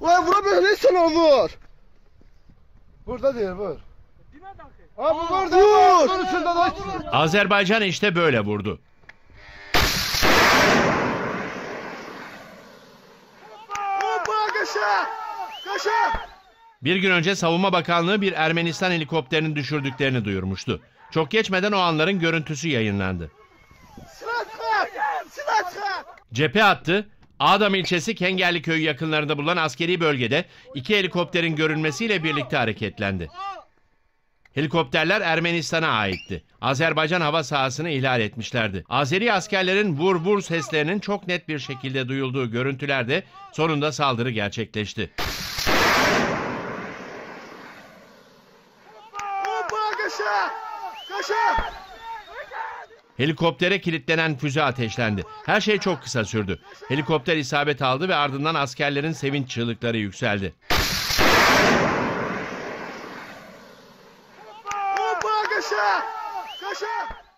Ulan vurabilirsin o vur. Burada değil vur. Abi vur. Dur üstünde de Azerbaycan işte böyle vurdu. Hoppa kaşa. Kaşa. Bir gün önce Savunma Bakanlığı bir Ermenistan helikopterini düşürdüklerini duyurmuştu. Çok geçmeden o anların görüntüsü yayınlandı. Silah çıkar. Silah çıkar. Cephe attı. Adam ilçesi Kengerli köyü yakınlarında bulunan askeri bölgede iki helikopterin görünmesiyle birlikte hareketlendi. Helikopterler Ermenistan'a aitti. Azerbaycan hava sahasını ihlal etmişlerdi. Azeri askerlerin vur vur seslerinin çok net bir şekilde duyulduğu görüntülerde sonunda saldırı gerçekleşti. Kaşa. Kaşa. Helikoptere kilitlenen füze ateşlendi. Her şey çok kısa sürdü. Helikopter isabet aldı ve ardından askerlerin sevinç çığlıkları yükseldi. Hoppa kaşa. Kaşa.